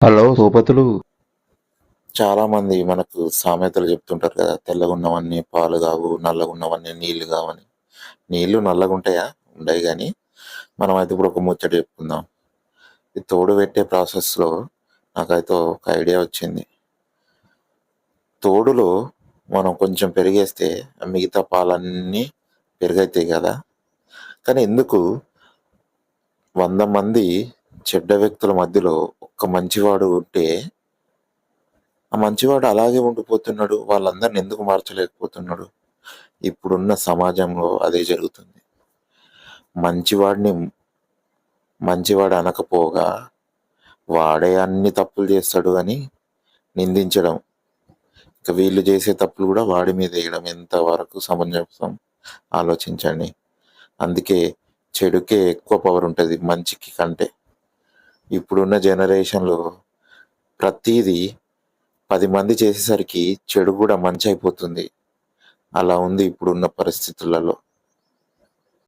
Hello సోపతులు. చాలామంది మనకు సామెతలు చెప్తుంటారు కదా తెల్లగున్నవన్నీ పాలు కావు నల్లగున్నవన్నీ నీళ్ళు కావని నీళ్ళు నల్లగా ఉంటాయా ఉండయి కానీ మనం అయితే ఇప్పుడు ఒక ముచ్చట చెప్పుకుందాం. ఈ తోడు పెట్టే ప్రాసెస్లో నాకైతే ఒక ఐడియా వచ్చింది. తోడులో మనం కొంచెం పెరిగేస్తే మిగతా పాలన్నీ పెరుగైతాయి కదా. కానీ ఎందుకు వంద మంది చెడ్డ వ్యక్తుల మధ్యలో ఒక్క మంచివాడు ఉంటే ఆ మంచివాడు అలాగే ఉండిపోతున్నాడు వాళ్ళందరిని ఎందుకు మార్చలేకపోతున్నాడు? ఇప్పుడున్న సమాజంలో అదే జరుగుతుంది. మంచివాడిని మంచివాడు అనకపోగా వాడే అన్ని తప్పులు చేస్తాడు అని నిందించడం. ఇంకా వీళ్ళు చేసే తప్పులు కూడా వాడి మీద వేయడం. ఎంతవరకు సమంజసం? ఆలోచించండి. అందుకే చెడుకే ఎక్కువ పవర్ ఉంటుంది మంచికి కంటే. ఇప్పుడున్న జనరేషన్లో ప్రతిదీ పది మంది చేసేసరికి చెడు కూడా మంచి అయిపోతుంది అలా ఉంది ఇప్పుడున్న పరిస్థితులలో.